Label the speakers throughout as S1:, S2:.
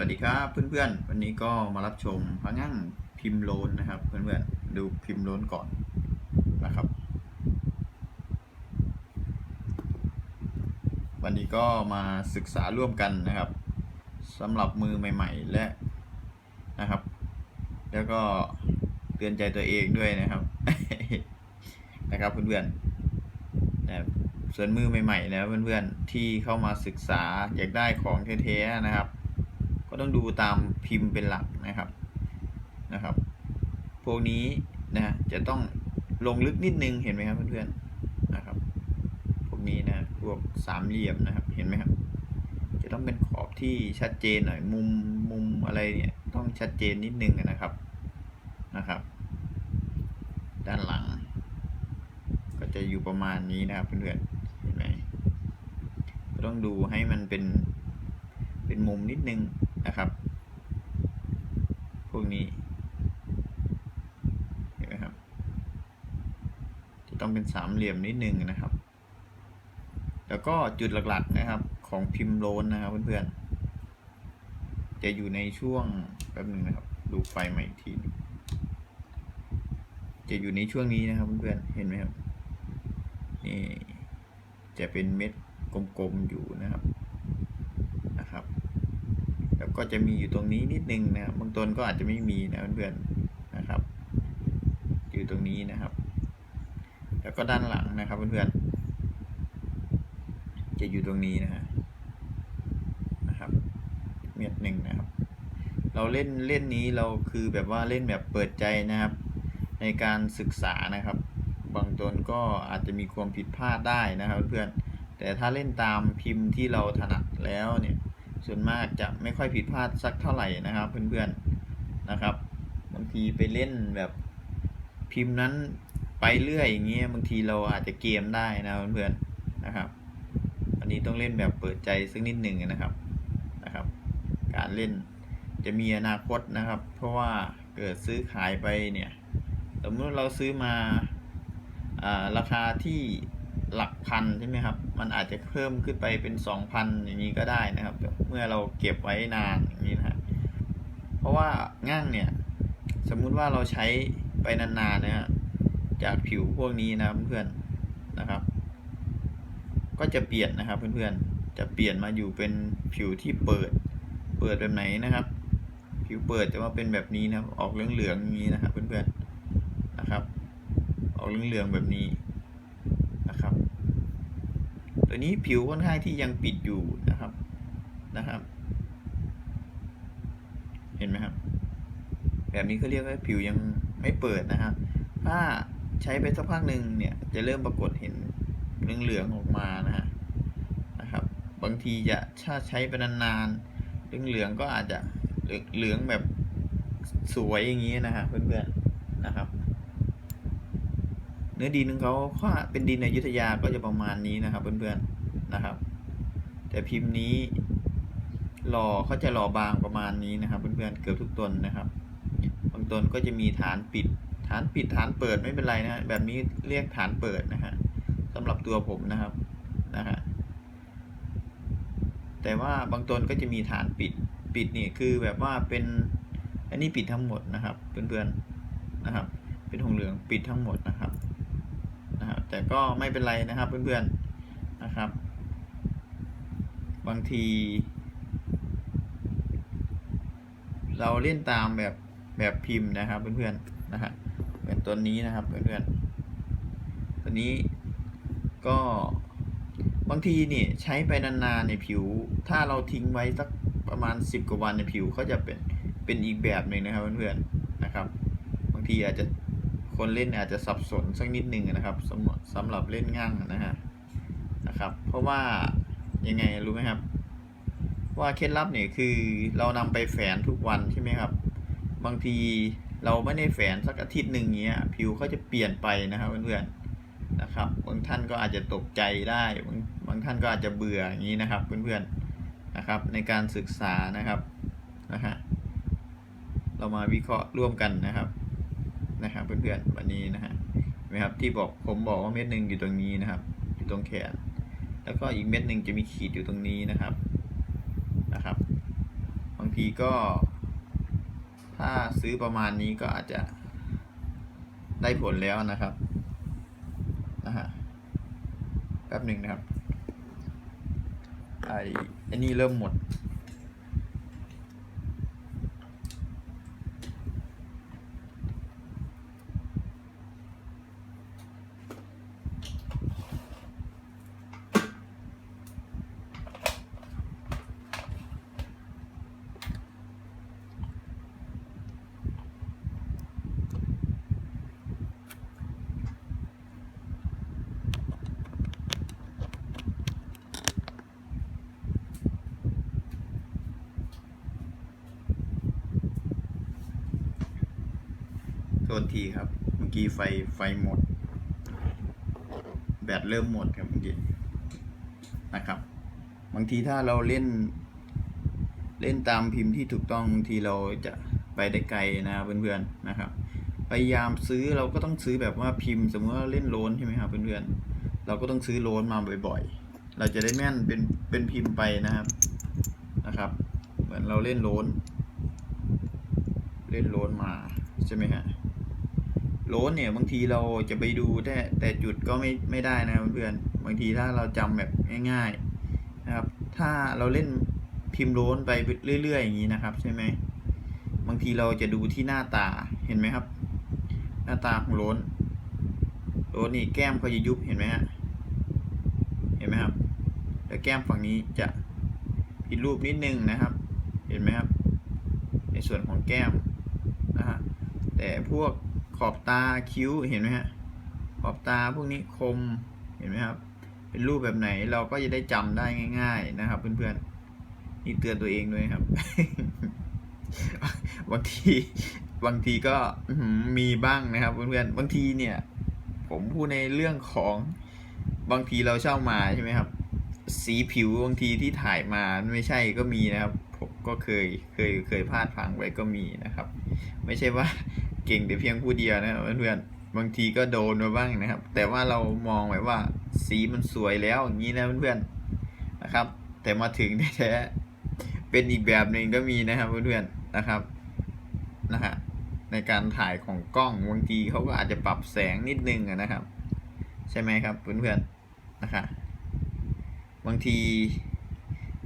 S1: วัสดีครับเพื่อนๆ วันนี้ก็มารับชมพระงั่งพิมพ์โลนนะครับ เพื่อนๆ ดูพิมพ์โลนก่อนนะครับ วันนี้ก็มาศึกษาร่วมกันนะครับสำหรับมือใหม่ๆและนะครับ แล้วก็เตือนใจตัวเองด้วยนะครับนะครับเพื่อนๆนะครับส่วนมือใหม่ๆนะเพื่อนๆที่เข้ามาศึกษาอยากได้ของแท้ๆนะครับ ต้องดูตามพิมพ์เป็นหลักนะครับนะครับ พวกนี้นะจะต้องลงลึกนิดนึงเห็นไหมครับเพื่อนๆนะครับ พวกนี้นะพวกสามเหลี่ยมนะครับเห็นไหมครับ จะต้องเป็นขอบที่ชัดเจนหน่อยมุมมุมอะไรเนี่ยต้องชัดเจนนิดนึงนะครับนะครับ ด้านหลัง ก็จะอยู่ประมาณนี้นะครับเพื่อนๆเห็นไหมก็ต้องดูให้มันเป็นเป็นมุมนิดนึง นะครับ พวกนี้เห็นไหมครับ จะต้องเป็นสามเหลี่ยมนิดนึงนะครับ แล้วก็จุดหลักๆนะครับของพิมพ์โลนนะครับเพื่อนๆ จะอยู่ในช่วงแป๊บหนึงนะครับ ดูไฟใหม่อีกทีจะอยู่ในช่วงนี้นะครับเพื่อนๆ เห็นไหมครับ นี่จะเป็นเม็ดกลมๆอยู่นะครับ ก็จะมีอยู่ตรงนี้นิดนึงนะครับบางตนก็อาจจะไม่มีนะเพื่อนๆนะครับ อยู่ตรงนี้นะครับ แล้วก็ด้านหลังนะครับเพื่อนๆจะอยู่ตรงนี้นะฮะนะครับ เม็ดหนึ่งนะครับ เราเล่นเล่นนี้เราคือแบบว่าเล่นแบบเปิดใจนะครับ ในการศึกษานะครับ บางตนก็อาจจะมีความผิดพลาดได้นะครับเพื่อนๆแต่ถ้าเล่นตามพิมพ์ที่เราถนัดแล้วเนี่ย ส่วนมากจะไม่ค่อยผิดพลาดสักเท่าไหร่นะครับเพื่อนๆนะครับบางทีไปเล่นแบบพิมพ์นั้นไปเรื่อยอย่างเงี้ยบางทีเราอาจจะเกมได้นะเพื่อนๆนะครับอันนี้ต้องเล่นแบบเปิดใจสักนิดหนึ่งนะครับนะครับ การเล่นจะมีอนาคตนะครับ เพราะว่าเกิดซื้อขายไปเนี่ยสมมติเราซื้อมาอ่าราคาที่ หลักพันใช่ไหมครับ มันอาจจะเพิ่มขึ้นไปเป็นสองพันอย่างนี้ก็ได้นะครับ เมื่อเราเก็บไว้นานอย่างนี้นะฮะเพราะว่าง่างเนี่ยสมมุติว่าเราใช้ไปนานๆนะฮะจากผิวพวกนี้นะเพื่อนๆนะครับ ก็จะเปลี่ยนนะครับเพื่อนๆจะเปลี่ยนมาอยู่เป็นผิวที่เปิด เปิดแบบไหนนะครับ ผิวเปิดจะมาเป็นแบบนี้นะออกเหลืองๆอย่างนี้นะครับเพื่อนๆนะครับ ออกเหลืองๆแบบนี้ ตัวนี้ผิวค่อนข้างที่ยังปิดอยู่นะครับนะครับ เห็นไหมครับ แบบนี้เขาเรียกว่าผิวยังไม่เปิดนะครับ ถ้าใช้ไปสักพักหนึ่งเนี่ย จะเริ่มปรากฏเห็นเหลืองๆออกมานะฮะนะครับ บางทีจะถ้าใช้ไปนานๆเหลืองๆก็อาจจะเหลืองแบบสวยอย่างนี้นะฮะเพื่อนๆนะครับ เนื้อดินของเขาถ้าเป็นดินอยุธยาก็จะประมาณนี้นะครับ เพื่อนๆนะครับ แต่พิมพ์นี้หล่อเขาจะหล่อบางประมาณนี้นะครับ เพื่อนๆเกือบทุกต้นนะครับบางต้นก็จะมีฐานปิด ฐานปิดฐานเปิดไม่เป็นไรนะฮะแบบนี้เรียกฐานเปิดนะฮะสำหรับตัวผมนะครับนะฮะแต่ว่าบางต้นก็จะมีฐานปิดปิดนี่คือแบบว่าเป็นอันนี้ปิดทั้งหมดนะครับ เพื่อนๆนะครับ เป็นหงเหลืองปิดทั้งหมดนะครับ แต่ก็ไม่เป็นไรนะครับเพื่อนๆนะครับ บางที เราเล่นตามแบบแบบพิมพ์นะครับ เพื่อนๆนะฮะเหมือนตัวนี้นะครับเพื่อนๆตัวนี้ก็บางทีเนี่ยใช้ไปนานๆในผิว ถ้าเราทิ้งไว้สักประมาณสิบกว่าวันในผิวเขาจะเป็นเป็นอีกแบบหนึ่งนะครับเพื่อนๆนะครับ บางทีอาจจะ คนเล่นอาจจะสับสนสักนิดหนึ่งนะครับสำหรับสำหรับเล่นง่างนะฮะนะครับ เพราะว่ายังไงรู้ไหมครับ ว่าเคล็ดลับเนี่ยคือเรานำไปแฝนทุกวันใช่ไหมครับ บางทีเราไม่ได้แฝนสักอาทิตย์หนึ่งเงี้ย ผิวเขาจะเปลี่ยนไปนะครับเพื่อนๆนะครับบางท่านก็อาจจะตกใจได้บางบางท่านก็อาจจะเบื่ออย่างนี้นะครับ เพื่อนๆนะครับ ในการศึกษานะครับนะฮะเรามาวิเคราะห์ร่วมกันนะครับ นะครับเพื่อนๆวันนี้นะฮะเห็นไหมครับที่บอกผมบอกว่าเม็ดหนึ่งอยู่ตรงนี้นะครับ อยู่ตรงแขน แล้วก็อีกเม็ดหนึ่งจะมีขีดอยู่ตรงนี้นะครับนะครับ บางทีก็ ถ้าซื้อประมาณนี้ก็อาจจะได้ผลแล้วนะครับนะฮะแป๊บหนึ่งนะครับไอ้ไอ้นี่เริ่มหมด โทษทีครับ เมื่อกี้ไฟไฟหมด แบตเริ่มหมดครับเมื่อกี้นะครับ บางทีถ้าเราเล่น เล่นตามพิมพ์ที่ถูกต้องบางทีเราจะไปได้ไกลนะเพื่อนๆนะครับ พยายามซื้อเราก็ต้องซื้อแบบว่าพิมพ์สมมติว่าเล่นโลนใช่ไหมครับเพื่อนๆเราก็ต้องซื้อโลนมาบ่อยๆ เราจะได้แม่นเป็นเป็นพิมพ์ไปนะครับนะครับ เหมือนเราเล่นโลนเล่นโลนมาใช่ไหมฮะ โลนเนี่ยบางทีเราจะไปดูแต่แต่จุดก็ไม่ไม่ได้นะเพื่อนบางทีถ้าเราจำแบบง่ายๆนะครับ ถ้าเราเล่นพิมพ์โลนไปเรื่อยๆอย่างนี้นะครับ ใช่ไหมบางทีเราจะดูที่หน้าตาเห็นไหมครับ หน้าตาของโลนโลนนี่แก้มเขาจะยุบเห็นไหมฮะเห็นไหมครับ แล้วแก้มฝั่งนี้จะผิดรูปนิดนึงนะครับ เห็นไหมครับ ในส่วนของแก้มนะฮะแต่พวก ขอบตาคิ้วเห็นไหมฮะ ขอบตาพวกนี้คมเห็นไหมครับ เป็นรูปแบบไหนเราก็จะได้จำได้ง่าย ๆนะครับ เพื่อนๆนี่เตือนตัวเองด้วยครับบางทีบางทีก็มีบ้างนะครับเพื่อนๆบางทีเนี่ย ผมพูดในเรื่องของบางทีเราเช่ามาใช่ไหมครับ สีผิวบางทีที่ถ่ายมาไม่ใช่ก็มีนะครับ ผมก็เคยเคยเคยพลาดพังไว้ก็มีนะครับ ไม่ใช่ว่า เก่งแต่เพียงผู้เดียวนะครับเพื่อนๆบางทีก็โดนมาบ้างนะครับ แต่ว่าเรามองแบบว่าสีมันสวยแล้วอย่างนี้นะเพื่อนๆนะครับ แต่มาถึงแท้ๆเป็นอีกแบบหนึ่งก็มีนะครับเพื่อนๆนะครับนะฮะในการถ่ายของกล้องบางทีเขาก็อาจจะปรับแสงนิดนึงนะครับ ใช่ไหมครับเพื่อนๆนะคะบางที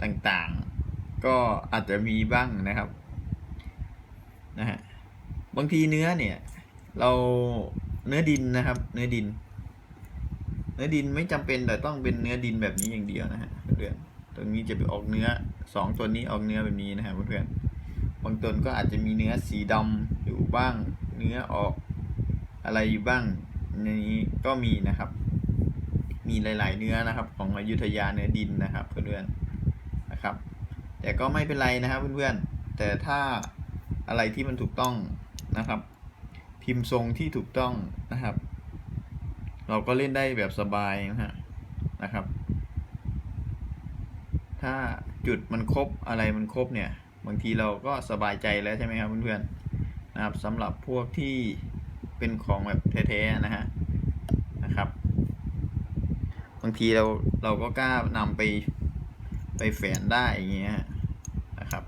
S1: ต่างๆก็อาจจะมีบ้างนะครับนะฮะ บางทีเนื้อเนี่ย เราเนื้อดินนะครับ เนื้อดิน เนื้อดินไม่จำเป็นแต่ต้องเป็นเนื้อดินแบบนี้อย่างเดียวนะฮะเพื่อนๆตรงนี้จะไปออกเนื้อสองตัวนี้ออกเนื้อแบบนี้นะครับเพื่อนๆบางตัวก็อาจจะมีเนื้อสีดำอยู่บ้าง เนื้อออกอะไรอยู่บ้างในนี้ก็มีนะครับ มีหลาย ๆ เนื้อนะครับ ของอยุธยาเนื้อดินนะครับ เพื่อนๆนะครับ แต่ก็ไม่เป็นไรนะครับเพื่อนๆแต่ถ้าอะไรที่มันถูกต้อง นะครับ พิมพ์ทรงที่ถูกต้องนะครับ เราก็เล่นได้แบบสบายนะฮะนะครับ ถ้าจุดมันครบอะไรมันครบเนี่ย บางทีเราก็สบายใจแล้วใช่ไหมครับเพื่อนๆนะครับสำหรับพวกที่เป็นของแบบแท้ๆนะฮะนะครับ บางทีเราเราก็กล้านำไปไปแฝนได้อย่างเงี้ยนะครับ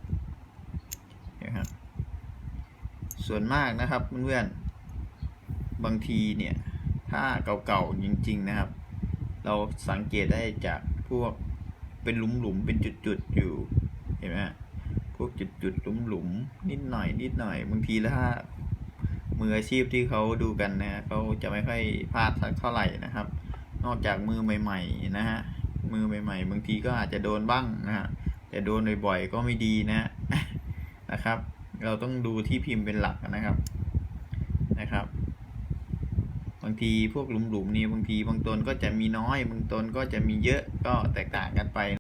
S1: นะครับ ส่วนมากนะครับเพื่อนๆบางทีเนี่ยถ้าเก่าๆจริง ๆนะครับ เราสังเกตได้จากพวกเป็นหลุมๆเป็นจุดๆอยู่เห็นไหมพวกจุดๆหลุมๆนิดหน่อยนิดหน่อยบางทีแล้วถ้ามืออาชีพที่เขาดูกันนะฮะเขาจะไม่ค่อยพลาดสักเท่าไหร่นะครับ นอกจากมือใหม่ ๆ นะฮะมือใหม่ ๆ บางทีก็อาจจะโดนบ้างนะฮะแต่โดนบ่อยๆก็ไม่ดีนะนะครับ เราต้องดูที่พิมพ์เป็นหลักนะครับนะครับ บางทีพวกหลุมๆนี่บางทีบางตนก็จะมีน้อย บางตนก็จะมีเยอะก็แตกต่างกันไป